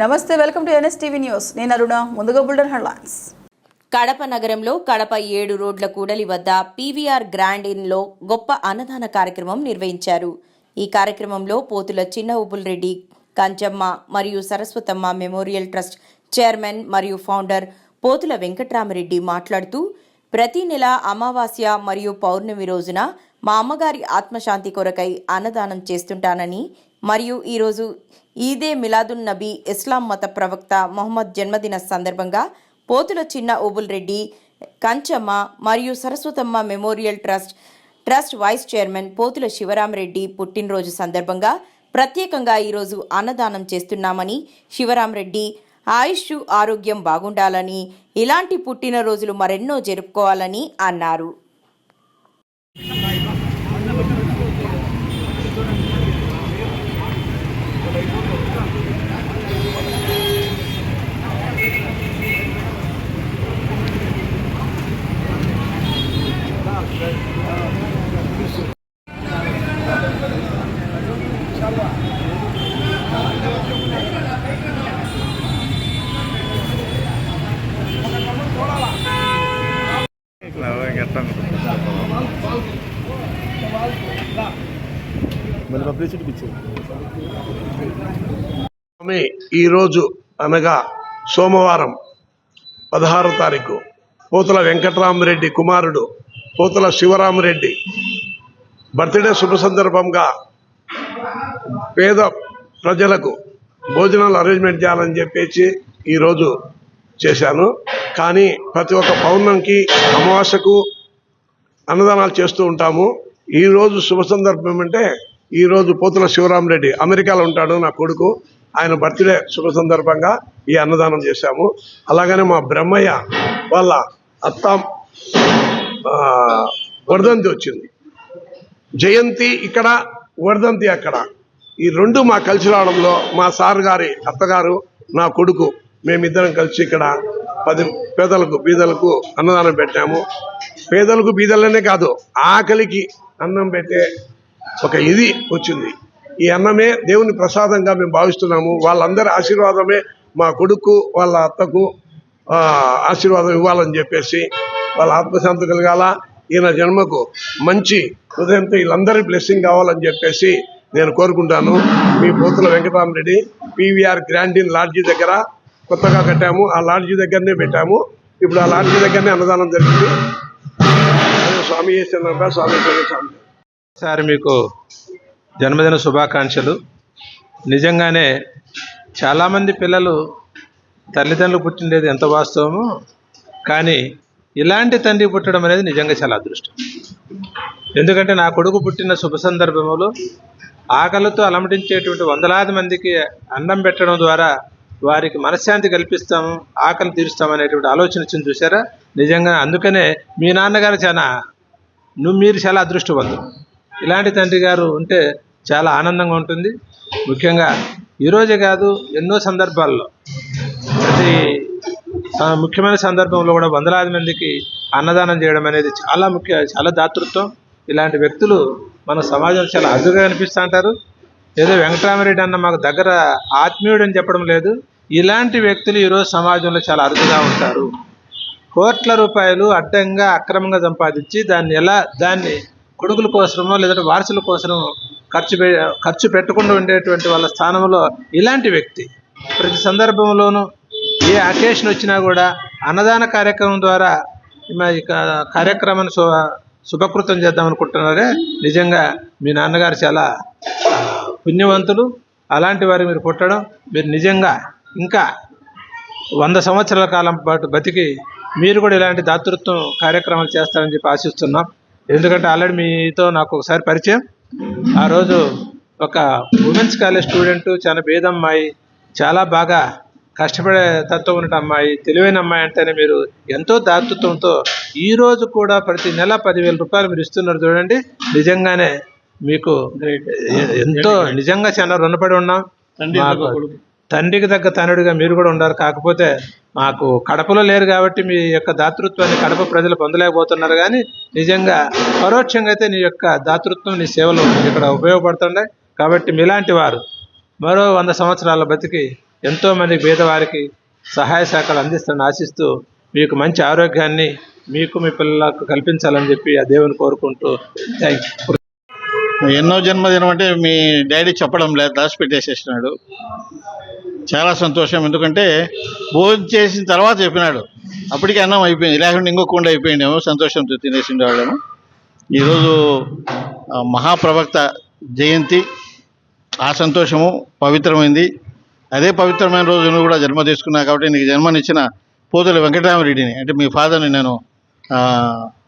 నమస్తే welcome to NSTV news. నేను అరుణ ముందుగా బుల్డన్ హెడ్లైన్స్. కడప నగరంలో కడప ఏడు రోడ్ల కూడలి వద్ద పీవీఆర్ గ్రాండ్ ఇన్లో గొప్ప అన్నదాన కార్యక్రమం నిర్వహించారు. ఈ కార్యక్రమంలో పోతుల చిన్న రెడ్డి కంచమ్మ మరియు సరస్వతమ్మ మెమోరియల్ ట్రస్ట్ చైర్మన్ మరియు ఫౌండర్ పోతుల వెంకట్రామరెడ్డి మాట్లాడుతూ ప్రతి నెల అమావాస్య మరియు పౌర్ణమి రోజున మా అమ్మగారి ఆత్మశాంతి కొరకై అన్నదానం చేస్తుంటానని మరియు ఈరోజు ఈదే మిలాదున్ నబీ ఇస్లాం మత ప్రవక్త మొహమ్మద్ జన్మదిన సందర్భంగా పోతుల చిన్న ఓబుల్ రెడ్డి కంచమ్మ మరియు Saraswatamma memorial trust trust vice chairman Potula Sivaramareddy పుట్టినరోజు సందర్భంగా ప్రత్యేకంగా ఈరోజు అన్నదానం చేస్తున్నామని శివరామరెడ్డి ఆయుష్ ఆరోగ్యం బాగుండాలని ఇలాంటి పుట్టినరోజులు మరెన్నో జరుపుకోవాలని అన్నారు. పబ్లిసిటీ స్వామి ఈరోజు అనగా సోమవారం పదహారో తారీఖు పోతుల వెంకటరామరెడ్డి కుమారుడు పోతుల శివరామరెడ్డి బర్త్డే శుభ సందర్భంగా పేద ప్రజలకు భోజనాలు అరేంజ్మెంట్ చేయాలని చెప్పేసి ఈరోజు చేశాను. కానీ ప్రతి ఒక్క పౌర్ణంకి అమావాస్యకు అన్నదానాలు చేస్తూ ఉంటాము. ఈరోజు శుభ సందర్భం అంటే ఈరోజు పోతుల శివరామరెడ్డి అమెరికాలో ఉంటాడు నా కొడుకు. ఆయన బర్త్డే శుభ సందర్భంగా ఈ అన్నదానం చేశాము. అలాగనే మా బ్రహ్మయ్య వాళ్ళ అత్త వర్ధంతి వచ్చింది. జయంతి ఇక్కడ వర్ధంతి అక్కడ. ఈ రెండు మా కలిసి రావడంలో మా సార్ గారి అత్తగారు నా కొడుకు మేమిద్దరం కలిసి ఇక్కడ పది పేదలకు బీదలకు అన్నదానం పెట్టాము. పేదలకు బీదలనే కాదు ఆకలికి అన్నం పెట్టే ఒక ఇది వచ్చింది. ఈ అన్నమే దేవుని ప్రసాదంగా మేము భావిస్తున్నాము. వాళ్ళందరి ఆశీర్వాదమే మా కొడుకు వాళ్ళ అత్తకు ఆశీర్వాదం ఇవ్వాలని చెప్పేసి వాళ్ళ ఆత్మశాంతి కలగాల. ఈయన జన్మకు మంచి హృదయంతో వీళ్ళందరి బ్లెస్సింగ్ కావాలని చెప్పేసి నేను కోరుకుంటాను. మీ Pothula Venkatarama Reddy PVR Grand Inn lodge దగ్గర కొత్తగా కట్టాము ఆ లాడ్జీ దగ్గరనే పెట్టాము. ఇప్పుడు ఆ లాడ్జీ దగ్గరనే అన్నదానం జరిగింది. స్వామి చేసిన స్వామి స్వామి. సార్ మీకు జన్మదిన శుభాకాంక్షలు. నిజంగానే చాలామంది పిల్లలు తల్లిదండ్రులు పుట్టిండేది ఎంత వాస్తవమో కానీ ఇలాంటి తండ్రి పుట్టడం అనేది నిజంగా చాలా అదృష్టం. ఎందుకంటే నా కొడుకు పుట్టిన శుభ సందర్భంలో ఆకలితో అలమటించేటువంటి వందలాది మందికి అన్నం పెట్టడం ద్వారా వారికి మనశ్శాంతి కల్పిస్తాము ఆకలి తీరుస్తాం అనేటువంటి ఆలోచన వచ్చింది చూసారా నిజంగా అందుకనే మీ నాన్నగారు చాలా నువ్వు మీరు చాలా అదృష్టవంతులు. ఇలాంటి తండ్రి గారు ఉంటే చాలా ఆనందంగా ఉంటుంది. ముఖ్యంగా ఈరోజే కాదు ఎన్నో సందర్భాల్లో. ప్రతి ముఖ్యమైన సందర్భంలో కూడా వందలాది మందికి అన్నదానం చేయడం అనేది చాలా ముఖ్య చాలా దాతృత్వం. ఇలాంటి వ్యక్తులు మన సమాజం చాలా అరుదుగా కనిపిస్తూ ఉంటారు. ఏదో వెంకటరామరెడ్డి అన్న మాకు దగ్గర ఆత్మీయుడు అని చెప్పడం లేదు. ఇలాంటి వ్యక్తులు ఈరోజు సమాజంలో చాలా అరుదుగా ఉంటారు. కోట్ల రూపాయలు అడ్డంగా అక్రమంగా సంపాదించి దాన్ని ఎలా దాన్ని కొడుకుల కోసమో లేదంటే వారసుల కోసమో ఖర్చు పె ఖర్చు పెట్టకుండా ఉండేటువంటి వాళ్ళ స్థానంలో ఇలాంటి వ్యక్తి ప్రతి సందర్భంలోనూ ఏ అకేషన్ వచ్చినా కూడా అన్నదాన కార్యక్రమం ద్వారా మా కార్యక్రమాన్ని శుభకృతం చేద్దాం అనుకుంటున్నారే నిజంగా మీ నాన్నగారు చాలా పుణ్యవంతులు అలాంటి వారు మీరు పుట్టడం మీరు నిజంగా ఇంకా వంద సంవత్సరాల కాలం పాటు బతికి మీరు కూడా ఇలాంటి దాతృత్వం కార్యక్రమాలు చేస్తారని చెప్పి ఆశిస్తున్నాం. ఎందుకంటే ఆల్రెడీ మీతో నాకు ఒకసారి పరిచయం. ఆ రోజు ఒక ఉమెన్స్ కాలేజ్ స్టూడెంట్ చాలా పేదమ్మాయి చాలా బాగా కష్టపడే తత్వం ఉన్న అమ్మాయి తెలివైన అమ్మాయి అంటేనే మీరు ఎంతో దాతృత్వంతో ఈరోజు కూడా ప్రతి నెల పదివేల రూపాయలు మీరు ఇస్తున్నారు చూడండి. నిజంగానే మీకు ఎ- ఎంతో నిజంగా చాలా రుణపడి ఉన్నాం. మాకు తండ్రికి తగ్గ తనుడిగా మీరు కూడా ఉండాలి. కాకపోతే మాకు కడపలో లేరు కాబట్టి మీ యొక్క దాతృత్వాన్ని కడప ప్రజలు పొందలేకపోతున్నారు. కానీ నిజంగా పరోక్షంగా అయితే నీ యొక్క దాతృత్వం నీ సేవలు ఇక్కడ ఉపయోగపడుతున్నాయి కాబట్టి మీలాంటి వారు మరో వంద సంవత్సరాల బతికి ఎంతోమంది పేదవారికి సహాయ సహకారాలు అందిస్తానని ఆశిస్తూ మీకు మంచి ఆరోగ్యాన్ని మీకు మీ పిల్లలకు కల్పించాలని చెప్పి ఆ దేవుని కోరుకుంటూ థ్యాంక్ యూ ఎన్నో జన్మదినం అంటే మీ డాడీ చెప్పడం లేదు దాచిపెట్టేసేసినాడు. చాలా సంతోషం. ఎందుకంటే భోజనం చేసిన తర్వాత చెప్పినాడు. అప్పటికే అన్నం అయిపోయింది. లేకుంటే ఇంకో కుండ అయిపోయిండేమో సంతోషంతో తినేసిండే వాళ్ళేమో. ఈరోజు మహాప్రవక్త జయంతి ఆ సంతోషము పవిత్రమైంది. అదే పవిత్రమైన రోజును కూడా జన్మ తీసుకున్నా కాబట్టి నీకు జన్మనిచ్చిన పోతుల వెంకటరామరెడ్డిని అంటే మీ ఫాదర్ని నేను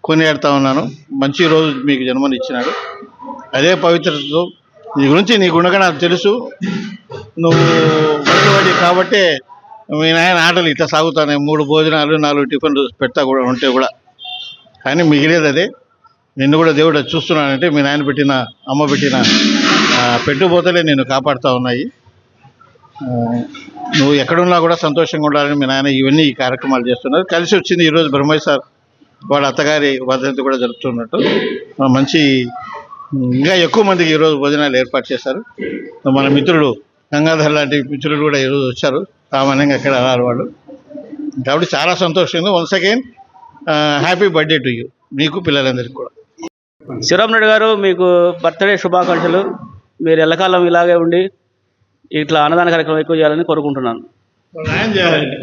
కొనియాడుతా ఉన్నాను. మంచి రోజు మీకు జన్మనిచ్చినాడు అదే పవిత్రతతో నీ గురించి నీ గుణగణాలు తెలుసు. నువ్వు మంచివాడి కాబట్టే మీ నాయన ఆటలు ఇట్లా సాగుతానే. మూడు భోజనాలు నాలుగు టిఫిన్లు పెడతా కూడా ఉంటే కూడా. కానీ మిగిలేదు అదే. నిన్ను కూడా దేవుడు చూస్తున్నానంటే మీ నాయన పెట్టిన అమ్మ పెట్టిన పెట్టుబోతలే నేను కాపాడుతూ ఉన్నాయి. నువ్వు ఎక్కడున్నా కూడా సంతోషంగా ఉండాలని మీ నాయన ఇవన్నీ ఈ కార్యక్రమాలు చేస్తున్నారు. కలిసి వచ్చింది ఈరోజు బ్రహ్మయ్య సార్. వాళ్ళ అత్తగారి వర్ధంతి కూడా జరుపుతున్నట్టు. మంచి ఇంకా ఎక్కువ మందికి ఈరోజు భోజనాలు ఏర్పాటు చేశారు. మన మిత్రుడు గంగాధర్ లాంటి మిత్రులు కూడా ఈరోజు వచ్చారు. సామాన్యంగా ఎక్కడ రారు వాళ్ళు. కాబట్టి చాలా సంతోషంగా once again happy birthday to you మీకు పిల్లలందరికీ కూడా. శివరామ్ రెడ్డి గారు మీకు బర్త్డే శుభాకాంక్షలు. మీరు ఎల్లకాలం ఇలాగే ఉండి ఇట్లా అన్నదాన కార్యక్రమం ఎక్కువ చేయాలని కోరుకుంటున్నాను. చేయాలండి.